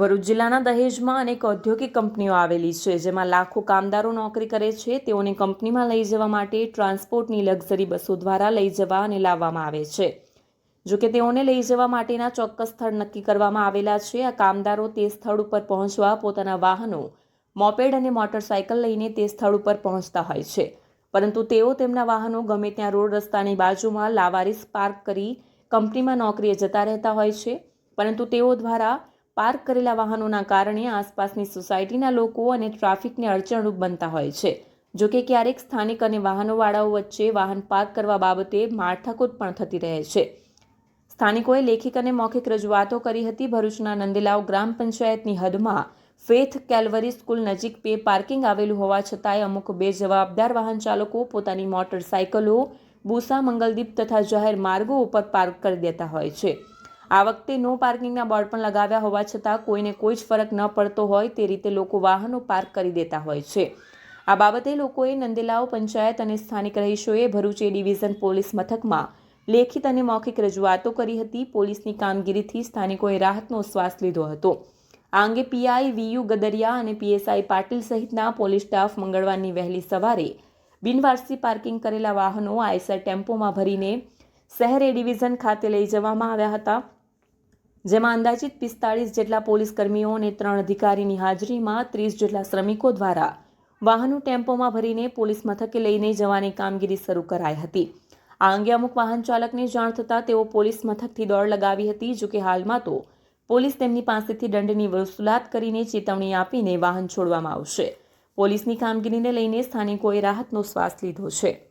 ભરૂચ જિલ્લાના દહેજમાં અનેક ઔદ્યોગિક કંપનીઓ આવેલી છે, જેમાં લાખો કામદારો નોકરી કરે છે. તેઓને કંપનીમાં લઈ જવા માટે ટ્રાન્સપોર્ટની લક્ઝરી બસો દ્વારા લઈ જવા અને લાવવામાં આવે છે. જો કે તેઓને લઈ જવા માટેના ચોક્કસ સ્થળ નક્કી કરવામાં આવેલા છે. આ કામદારો તે સ્થળ ઉપર પહોંચવા પોતાના વાહનો, મોપેડ અને મોટરસાયકલ લઈને તે સ્થળ ઉપર પહોંચતા હોય છે. પરંતુ તેઓ તેમના વાહનો ગમે ત્યાં રોડ રસ્તાની બાજુમાં લાવારીસ પાર્ક કરી કંપનીમાં નોકરીએ જતા રહેતા હોય છે. પરંતુ તેઓ દ્વારા પાર્ક કરેલા વાહનોના કારણે આસપાસની સોસાયટીના લોકો અને ટ્રાફિકને અડચણરૂપ બનતા હોય છે. જો કે ક્યારેક સ્થાનિક અને વાહનોવાળાઓ વચ્ચે વાહન પાર્ક કરવા બાબતે માળખાકૂટ પણ થતી રહે છે. સ્થાનિકોએ લેખિક અને મૌખિક રજૂઆતો કરી હતી. ભરૂચના નંદીલાવ ગ્રામ પંચાયતની હદમાં ફેથ કેલ્વરી સ્કૂલ નજીક પે પાર્કિંગ આવેલું હોવા છતાંય અમુક બે જવાબદાર વાહન ચાલકો પોતાની મોટરસાયકલો, બુસા, મંગલદીપ તથા જાહેર માર્ગો ઉપર પાર્ક કરી દેતા હોય છે. આ વખતે નો પાર્કિંગના બોર્ડ પણ લગાવ્યા હોવા છતાં કોઈને કોઈ જ ફરક ન પડતો હોય તે રીતે લોકો વાહનો પાર્ક કરી દેતા હોય છે. આ બાબતે લોકોએ નંદેલાઓ પંચાયત અને સ્થાનિક રહીશોએ ભરૂચ એ ડિવિઝન પોલીસ મથકમાં લેખિત અને મૌખિક રજૂઆતો કરી હતી. પોલીસની કામગીરીથી સ્થાનિકોએ રાહતનો શ્વાસ લીધો હતો. આ અંગે પીઆઈ વીયુ ગદરિયા અને પીએસઆઈ પાટીલ સહિતના પોલીસ સ્ટાફ મંગળવારની વહેલી સવારે બિનવારસી પાર્કિંગ કરેલા વાહનો આઈસર ટેમ્પોમાં ભરીને શહેર એ ડિવિઝન ખાતે લઈ જવામાં આવ્યા હતા. જેમાં અંદાજિત પિસ્તાળીસ જેટલા પોલીસ કર્મીઓ અને ત્રણ અધિકારીની હાજરીમાં ત્રીસ જેટલા શ્રમિકો દ્વારા વાહનો ટેમ્પોમાં ભરીને પોલીસ મથકે લઈને જવાની કામગીરી શરૂ કરાઈ હતી. આ અંગે અમુક વાહન ચાલકને જાણ થતાં તેઓ પોલીસ મથકથી દોડ લગાવી હતી, જોકે હાલમાં તો પોલીસ તેમની પાસેથી દંડની વસૂલાત કરીને ચેતવણી આપીને વાહન છોડવામાં આવશે. પોલીસની કામગીરીને લઈને સ્થાનિકોએ રાહતનો શ્વાસ લીધો છે.